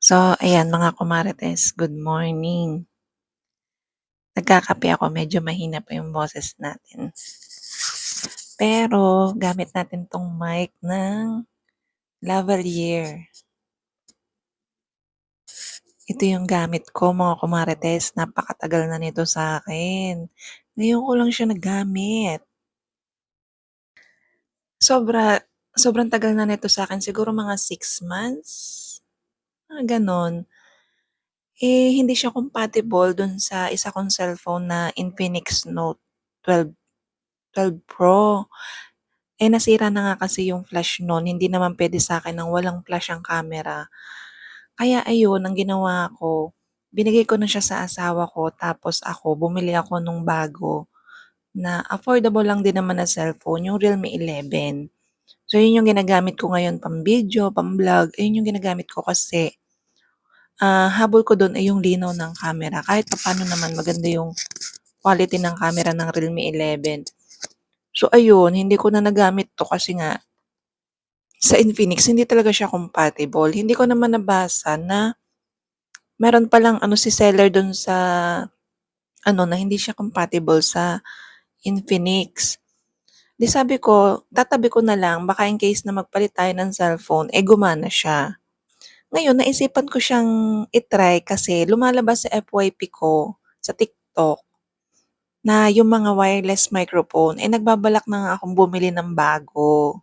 So, ayan mga kumarites, good morning. Nagkakape ako, medyo mahina pa yung boses natin. Pero, gamit natin tong mic ng lavalier. Ito yung gamit ko mga kumarites, napakatagal na nito sa akin. Ngayon ko lang siya nagamit. Sobra, sobrang tagal na nito sa akin, siguro mga 6 months. Ah, ganon. Eh, hindi siya compatible dun sa isa kong cellphone na Infinix Note 12, 12 Pro. Eh, nasira na nga kasi yung flash nun. Hindi naman pwede sa akin ng walang flash ang camera. Kaya ayun, ang ginawa ko, binigay ko na siya sa asawa ko. Tapos ako, bumili ako nung bago na affordable lang din naman na cellphone, yung Realme 11. So, yun yung ginagamit ko ngayon pang video, pang vlog. Ayun yung ginagamit ko kasi ah, habol ko doon ay yung linaw ng camera. Kahit paano naman maganda yung quality ng camera ng Realme 11. So ayun, hindi ko na nagamit to kasi nga sa Infinix hindi talaga siya compatible. Hindi ko naman nabasa na meron palang ano si seller doon sa ano na hindi siya compatible sa Infinix. Di sabi ko, tatabi ko na lang, baka in case na magpalit tayo ng cellphone, eh gumana siya. Ngayon, naisipan ko siyang itry kasi lumalabas sa FYP ko sa TikTok na yung mga wireless microphone, eh nagbabalak na nga akong bumili ng bago.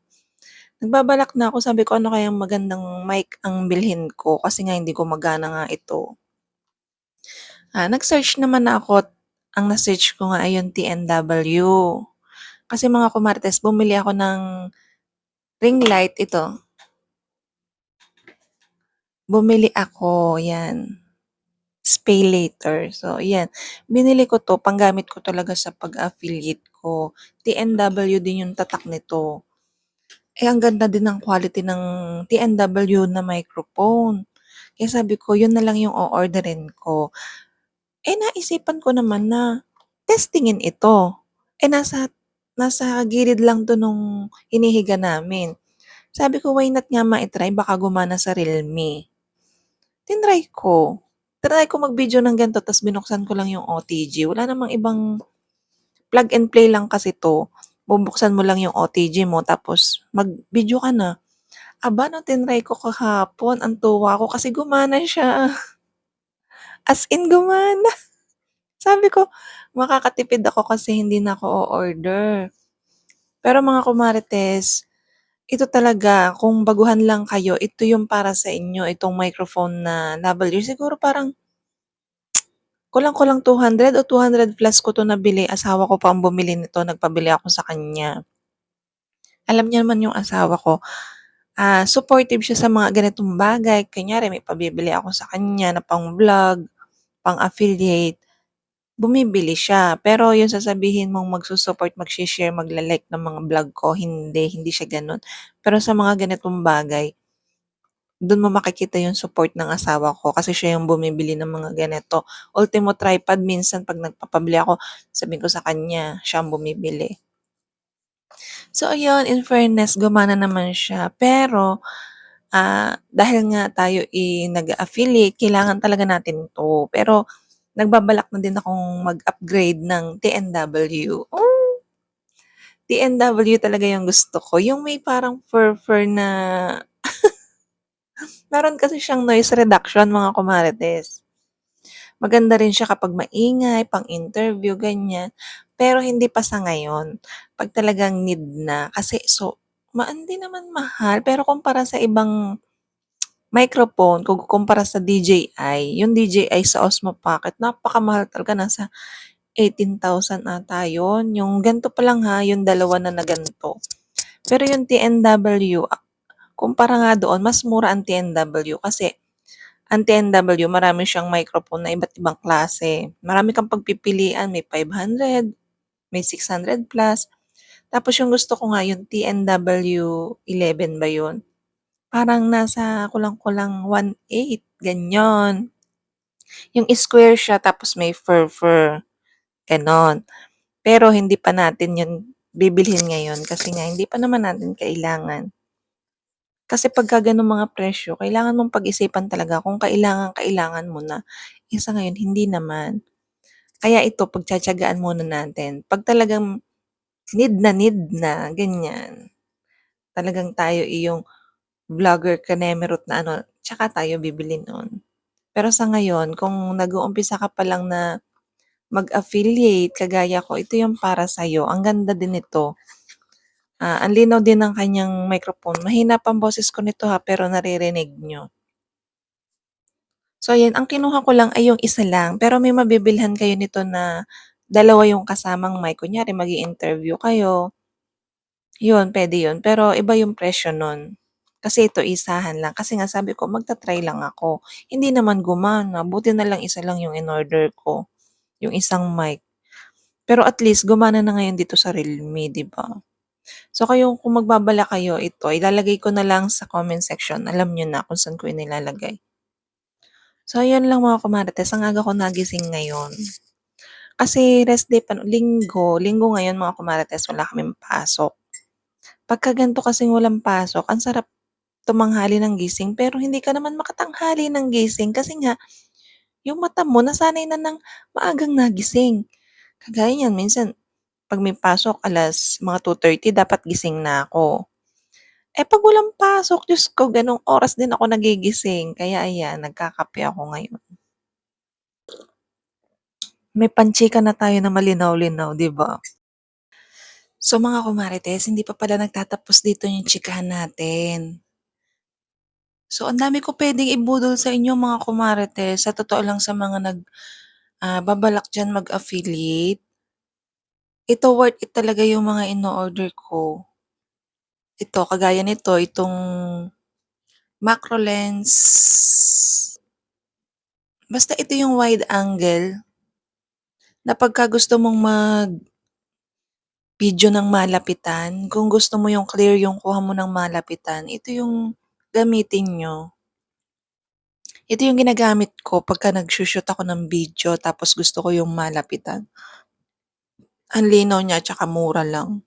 Nagbabalak na ako, sabi ko ano kayang magandang mic ang bilhin ko kasi nga hindi gumagana nga ito. Ah, nag-search naman ako, ang na-search ko nga ay yung TNW. Kasi mga kumartes, bumili ako ng ring light ito. Bumili ako, yan. Pay later. So, yan. Binili ko to, panggamit ko talaga sa pag-affiliate ko. TNW din yung tatak nito. Eh, ang ganda din ng quality ng TNW na microphone. Kaya sabi ko, yun na lang yung o-orderin ko. Eh, naisipan ko naman na testingin ito. Eh, nasa, nasa gilid lang to nung hinihiga namin. Sabi ko, why not nga ma-try? Baka gumana sa Realme. Tinry ko. Try ko mag-video ng ganito, tapos binuksan ko lang yung OTG. Wala namang ibang plug and play lang kasi to. Bubuksan mo lang yung OTG mo, tapos mag-video ka na. Aba, no, tinry ko kahapon. Ang tuwa ko kasi gumana siya. As in, gumana. Sabi ko, makakatipid ako kasi hindi na ako o-order. Pero mga kumarites, ito talaga, kung baguhan lang kayo, ito yung para sa inyo, itong microphone na lavalier. Siguro parang kulang-kulang 200 o 200 plus ko to nabili. Asawa ko pa ang bumili nito, nagpabili ako sa kanya. Alam niya naman yung asawa ko, ah, supportive siya sa mga ganitong bagay. Kunyari, may pabibili ako sa kanya na pang vlog, pang affiliate, bumibili siya. Pero yung sasabihin mong magsusupport, mag-share, magla-like ng mga vlog ko, hindi, hindi siya ganun. Pero sa mga ganitong bagay, doon mo makikita yung support ng asawa ko kasi siya yung bumibili ng mga ganito. Ultimo tripod, minsan pag nagpapabili ako, sabihin ko sa kanya, siya ang bumibili. So, ayun, in fairness, gumana naman siya. Pero, ah, dahil nga tayo i nag-affiliate, kailangan talaga natin to. Pero, nagbabalak na din akong mag-upgrade ng TNW. Oh! TNW talaga yung gusto ko. Yung may parang fur-fur na meron kasi siyang noise reduction, mga kumarites. Maganda rin siya kapag maingay, pang interview, ganyan. Pero hindi pa sa ngayon. Pag talagang need na. Kasi so, ma hindi naman mahal, pero kumpara sa ibang microphone, kung kukumpara sa DJI, yung DJI sa Osmo Pocket, napakamahal talaga. Nasa 18,000 ata yun. Yung ganito pa lang ha, yung dalawa na na ganito. Pero yung TNW, ah, kumpara nga doon, mas mura ang TNW kasi ang TNW, marami siyang microphone na iba't ibang klase. Marami kang pagpipilian, may 500, may 600 plus. Tapos yung gusto ko nga, yung TNW 11 ba yun? Parang nasa kulang-kulang 1.8, ganyan. Yung square siya, tapos may fur-fur. Ganon. Pero hindi pa natin yun bibilhin ngayon kasi nga hindi pa naman natin kailangan. Kasi pagka gano'ng mga presyo kailangan mong pag-isipan talaga kung kailangang-kailangan mo na. Eh, sa ngayon hindi naman. Kaya ito pagtitiyagaan muna natin, 'pag talagang need na need na, ganyan, talagang tayo iyong vlogger kanemerot na ano, tsaka tayo bibili nun. Pero sa ngayon kung nag-uumpisa ka pa lang na mag-affiliate kagaya ko, ito yung para sa'yo. Ang ganda din nito. Ah, ang linaw din ng kanyang microphone. Mahina pa ang boses ko nito ha, pero naririnig niyo. So ayan, ang kinuha ko lang ay yung isa lang, pero may mabibilhan kayo nito na dalawa yung kasamang mic. Kunyari mag-i-interview kayo, yun puwede yun, pero iba yung presyo nun. Kasi ito isahan lang, kasi nga sabi ko magta-try lang ako. Hindi naman gumana, buti na lang isa lang yung in-order ko, yung isang mic. Pero at least gumana na ngayon dito sa Realme, 'di ba? So kayo kung magbabalak kayo, ito ilalagay ko na lang sa comment section, alam niyo na kung saan ko inilalagay. So ayun lang mga kumarites, ang aga ko nagising ngayon. Kasi rest day pa linggo, linggo ngayon mga kumarites wala kaming pasok. Pagka ganito kasing walang pasok, ang sarap tumanghali ng gising pero hindi ka naman makatanghali ng gising kasi nga yung mata mo nasanay na ng maagang nagising. Kagaya niyan minsan 'pag may pasok alas mga 2:30 dapat gising na ako. Eh, 'pag walang pasok, Diyos ko gano'ng oras din ako nagigising kaya ayan nagkakape ako ngayon. May panchika na tayo na malinaw-linaw, 'di ba? So mga kumarites, hindi pa pala nagtatapos dito yung chikahan natin. So ang dami ko puwedeng ibudol sa inyo mga kumarites, sa totoo lang sa mga nag, ah, babalak diyan mag-affiliate. Ito worth it talaga yung mga ino-order ko. Ito kagaya nito, itong macro lens. Basta ito yung wide angle. Na pagka gusto mong mag video ng malapitan, kung gusto mo yung clear yung kuha mo ng malapitan, ito yung gamitin niyo. Ito yung ginagamit ko pagka nagshushoot ako ng video tapos gusto ko yung malapitan. Ang linaw niya tsaka mura lang.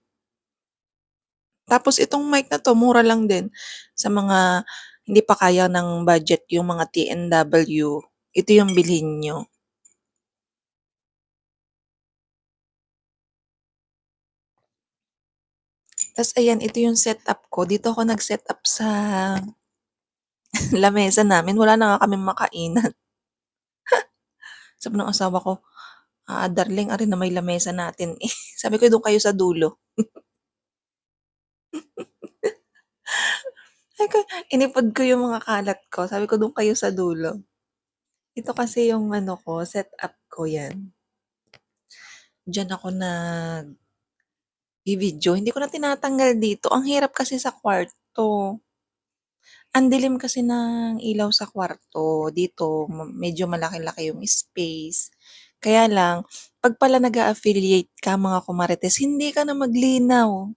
Tapos itong mic na 'to mura lang din sa mga hindi pa kaya ng budget yung mga TNW, ito yung bilhin niyo. Tas ayan, ito yung setup ko. Dito ako nag-setup sa lamesa namin, wala na nga kaming makainan. Sabi ng asawa ko, "Ah, darling ari na may lamesa natin eh." Sabi ko, "Dun kayo sa dulo." Inipod ko yung mga kalat ko, sabi ko, "Dun kayo sa dulo." Ito kasi yung ano ko, setup ko 'yan. Diyan ako nag vi-video, hindi ko na tinatanggal dito, ang hirap kasi sa kwarto. Ang dilim kasi ng ilaw sa kwarto, dito medyo malaki-laki yung space. Kaya lang 'pag pala nag-a-affiliate ka mga kumarites, hindi ka na maglinaw.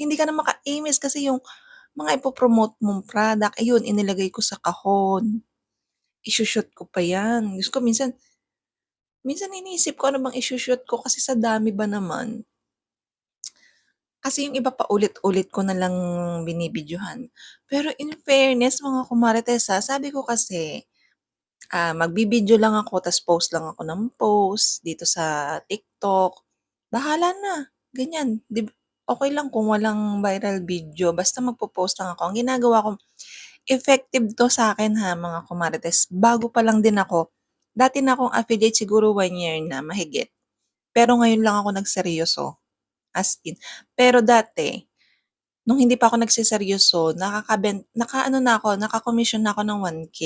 Hindi ka na makaimis kasi yung mga ipo-promote mong product, ayun inilagay ko sa kahon. Isho-shoot ko pa 'yan, Diyos ko minsan minsan iniisip ko ano bang isho-shoot ko kasi sa dami ba naman. Kasi yung iba paulit-ulit ko na lang binibidyohan. Pero in fairness mga kumarites, sabi ko kasi, ah, magbi-video lang ako tas post lang ako ng post dito sa TikTok, bahala na, ganyan. 'Di ba okey lang kung walang viral video basta magpo-post lang ako. Ang ginagawa ko effective 'to sa'kin ha mga kumarites, bago pa lang din ako. Dati na akong affiliate siguro 1 year na mahigit. Pero ngayon lang ako nagseryoso, as in. Pero dati, nung hindi pa ako nagseseryoso nakakaben naka-ano na ako, naka-komisyon na ako ng 1K.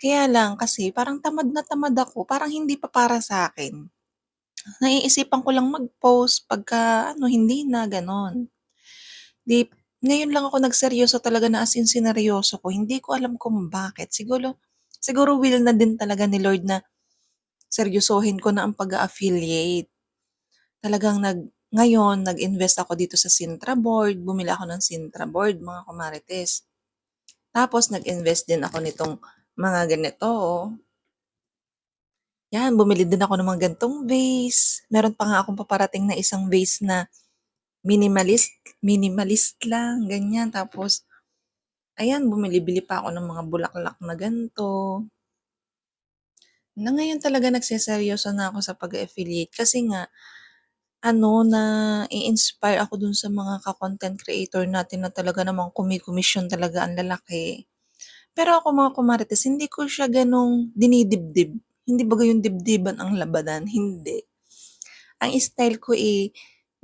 Kaya lang kasi parang tamad na tamad ako, parang hindi pa para sa'kin. Naiisipan ko lang mag-post pagka ano hindi na, gano'n. 'Di ngayon lang ako nagseryoso talaga na as in sineryoso ko, hindi ko alam kung bakit. Siguro siguro will na din talaga ni Lord na seryosohin ko na ang pag-a-affiliate. Talagang nag ngayon nag-invest ako dito sa Sintra board, bumili ako ng Sintra board mga kumarites. Tapos nag-invest din ako nitong mga ganito, oh. 'Yan, bumili din ako ng mga ganitong vase. Meron pa nga akong paparating na isang vase na minimalist minimalist lang, ganyan. Tapos Ayan, bumili-bili pa ako ng mga bulaklak na ganito. Na ngayon talaga nagseseryoso na ako sa pag-a-affiliate kasi nga ano, nai-inspire ako dun sa mga ka-content creator natin na talaga namang kumikomisyon talaga ang lalaki. Pero ako mga kumarites, hindi ko siya ganong dinidibdib. Hindi baga yung dibdiban ang labanan, hindi. Ang style ko eh,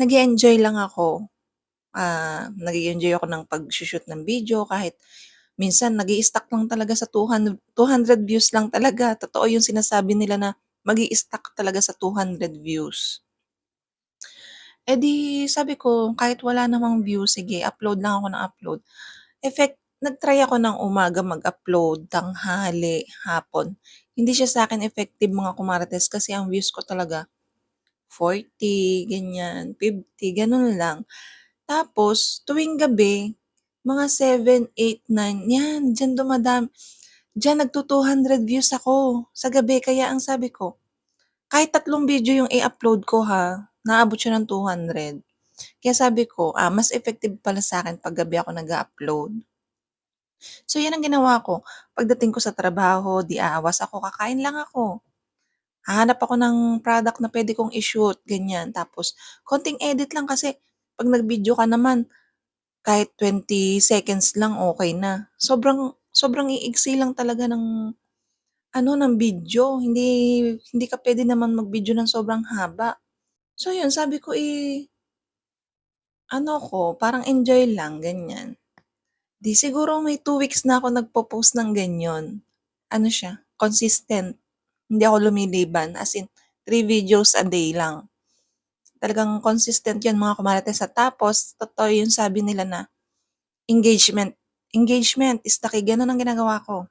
nag enjoy lang ako. Ah, nag enjoy ako ng pag-shoot ng video kahit minsan nag stuck lang talaga sa 200, 200 views lang talaga. Totoo yung sinasabi nila na mag stuck talaga sa 200 views. Eh di sabi ko, kahit wala namang views, sige upload lang ako ng upload. Effect nag-try ako ng umaga mag-upload, tanghali, hapon. Hindi siya sa akin effective mga kumarites kasi ang views ko talaga 40, ganyan, 50, ganun lang. Tapos tuwing gabi, mga 7, 8, 9, yan, diyan dumadami. Diyan nagtu-200 views ako sa gabi kaya ang sabi ko, kahit tatlong video yung i-upload ko ha, naabot siya ng 200. Kaya sabi ko, ah, mas effective pala sa akin pag gabi ako nag-upload. So yan ang ginawa ko. Pagdating ko sa trabaho, di aawas ako, kakain lang ako. Hahanap ako ng product na pwede kong i-shoot, ganyan. Tapos, konting edit lang kasi pag nag-video ka naman, kahit 20 seconds lang okay na. Sobrang sobrang iiksi lang talaga ng ano ng video. Hindi hindi ka pwede naman mag-video ng sobrang haba. So yun, sabi ko eh ano ko, parang enjoy lang, ganyan. Di siguro may 2 weeks na ako nagpo-post ng ganyan. Ano siya, consistent. Hindi ako lumiliban, as in 3 videos a day lang. Talagang consistent 'yun mga kumarites at tapos totoo yung sabi nila na engagement. Engagement is the key, ganun ang ginagawa ko.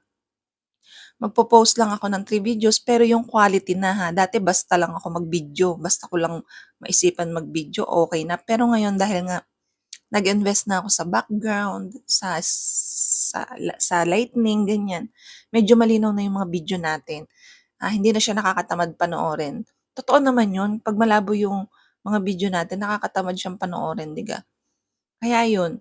Magpo-post lang ako ng 3 videos pero yung quality na ha. Dati basta lang ako mag-video, basta ko lang maisipan mag-video, okay na. Pero ngayon dahil nga nag-invest na ako sa background, sa sa sa lightning ganyan. Medyo malinaw na yung mga video natin. Ah, hindi na siya nakakatamad panoorin. Totoo naman 'yun, 'pag malabo yung mga video natin nakakatamad siyang panoorin, 'di ba? Kaya 'yun,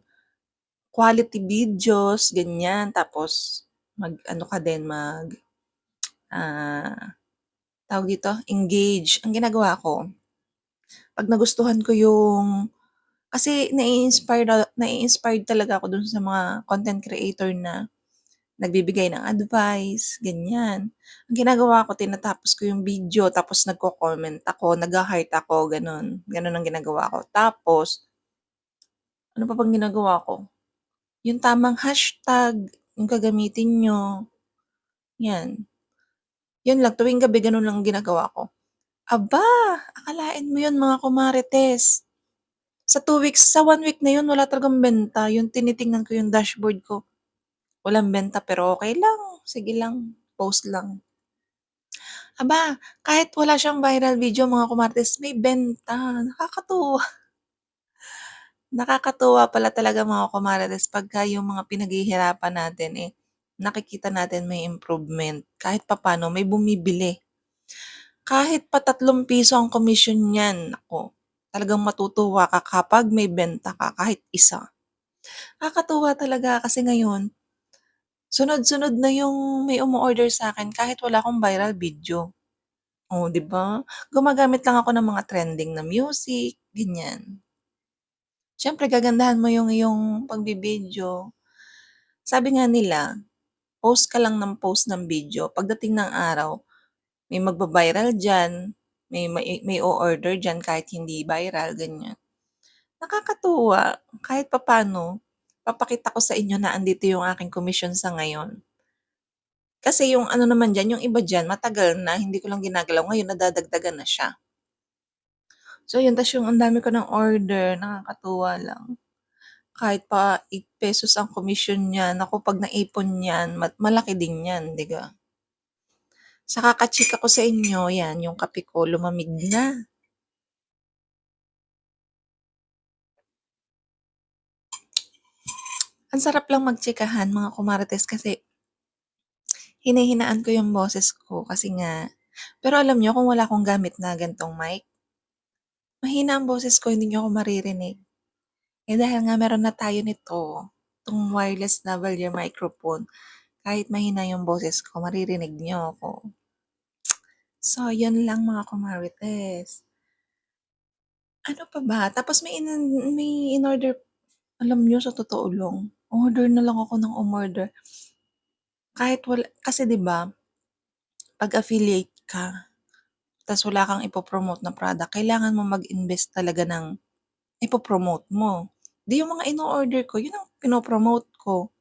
quality videos, ganyan. Tapos mag-ano ka din, mag ah, tawag dito, engage. Ang ginagawa ko, pag nagustuhan ko yung kasi nai-inspire nai-inspired talaga ako dun sa mga content creator na nagbibigay ng advice, ganyan. Ang ginagawa ko, tinatapos ko yung video, tapos nagko-comment ako, nag-heart ako, ganun. Ganun ang ginagawa ko. Tapos, ano pa bang ginagawa ko? Yung tamang hashtag, yung gagamitin nyo. Yan. Yun lang, tuwing gabi ganun lang ginagawa ko. Aba, akalain mo yun mga kumarites. Sa 2 weeks, sa 1 week na yun, wala talagang benta. Yung tinitingnan ko yung dashboard ko. Walang benta pero okay lang. Sige lang, post lang. Aba, kahit wala siyang viral video mga kumarites, may benta. Nakakatuwa. Nakakatuwa pala talaga mga kumarites pagka yung mga pinaghihirapan natin eh, nakikita natin may improvement. Kahit papano may bumibili. Kahit pa tatlong piso ang commission niyan, ako, talagang matutuwa ka kapag may benta ka kahit isa. Nakakatuwa talaga kasi ngayon, sunod-sunod na yung may umu-order sa akin kahit wala akong viral video. Oh, 'di ba? Gumagamit lang ako ng mga trending na music, ganyan. Siyempre gagandahan mo yung iyong pagbibideo. Sabi nga nila, post ka lang ng post ng video, pagdating ng araw, may magba-viral diyan, may may, may o-order diyan kahit hindi viral, ganyan. Nakakatuwa kahit papano, papakita ko sa inyo na andito yung aking commission sa ngayon. Kasi yung ano naman diyan, yung iba diyan matagal na hindi ko lang ginagalaw, ngayon nadadagdagan na siya. So yun, tas yung ang dami ko ng order, nakakatuwa lang. Kahit pa 8 pesos ang commission niyan, naku 'pag naipon niyan, malaki din yan, 'di ba? Sa kakachika ko sa inyo, yan, yung kape ko lumamig na. Ang sarap lang magtsikahan mga kumarites kasi hinahinaan ko yung boses ko kasi nga pero alam niyo kung wala akong gamit na gantong mic, mahina ang boses ko, hindi niyo ako maririnig. Eh, dahil nga meron na tayo nito, 'tong wireless lavalier microphone. Kahit mahina yung boses ko, maririnig niyo ako. So, yun lang mga kumarites. Ano pa ba? Tapos may inan may in-order alam niyo sa totoo lang, order na lang ako ng umorder. Kahit wala kasi 'di ba 'pag affiliate ka, tas wala kang ipo-promote na product, kailangan mo mag-invest talaga ng ipo-promote mo. 'Di yung mga ino-order ko, yun ang pino-promote ko.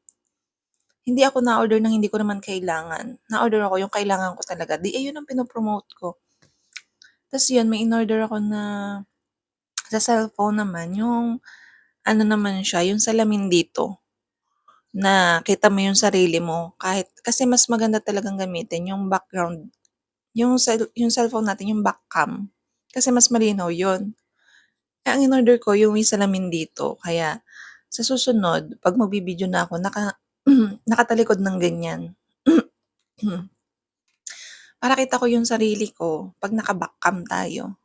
Hindi ako na-order ng hindi ko naman kailangan. Na-order ako yung kailangan ko talaga, 'di ayun ang pino-promote ko. Tas yun, may in-order ako na sa cellphone naman, yung ano naman siya, yung salamin dito, na kita mo yung sarili mo kahit kasi mas maganda talagang gamitin yung background, yung cell yung cellphone natin, yung back cam, kasi mas malinaw yun. Eh, ang in-order ko yung may salamin dito, kaya sa susunod 'pag magvi-video na ako naka nakatalikod ng ganyan. Para kita ko yung sarili ko 'pag naka-back cam tayo.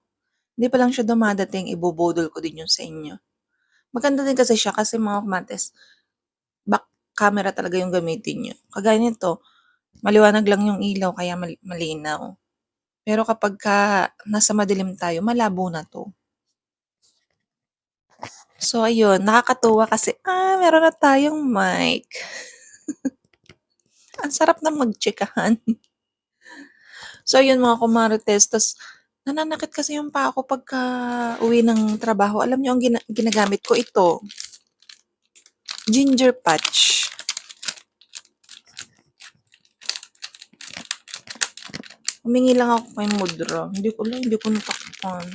Hindi pa lang siya dumadating, ibubudol ko din yun sa inyo. Maganda din kasi siya kasi mga kumarites, back camera talaga yung gamitin niyo. Kagaya nito, maliwanag lang yung ilaw kaya mali malinaw. Pero kapagka nasa madilim tayo, malabo na 'to. So ayun, nakakatuwa kasi, ah, meron na tayong mic. Ang sarap na magtsikahan. So ayun mga kumarites, tas nananakit kasi yung paa ko pagka-uwi ng trabaho. Alam niyo ang gina ginagamit ko, ito. Ginger patch. Humingi lang ako kay Mudra, hindi ko alam, hindi ko natakpan.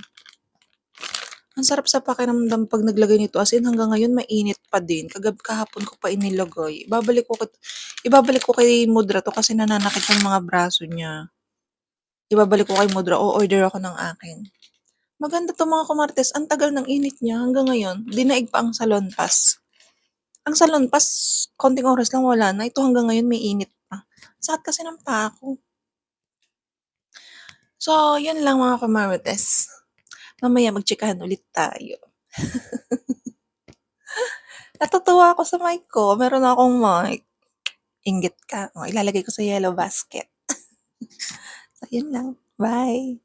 Ang sarap sa pakiramdam 'pag naglagay nito, as in hanggang ngayon mainit pa din. Kagab kahapon ko pa inilagay. Ibabalik ko ibabalik ko kay Mudra 'to kasi nananakit yung mga braso niya. Ibabalik ko kay Mudra, o-order ako ng akin. Maganda 'to mga kumarites, ang tagal ng init niya hanggang ngayon, dinaig pa ang salon pass. Ang salon pass, konting oras lang wala na, ito hanggang ngayon may init pa. Sakit kasi ng paa ko. So, yun lang mga kumarites. Mamaya magtsikahan ulit tayo. Natutuwa ako sa mic ko, meron akong mic. Inggit ka, oh, ilalagay ko sa yellow basket. So yun lang, bye.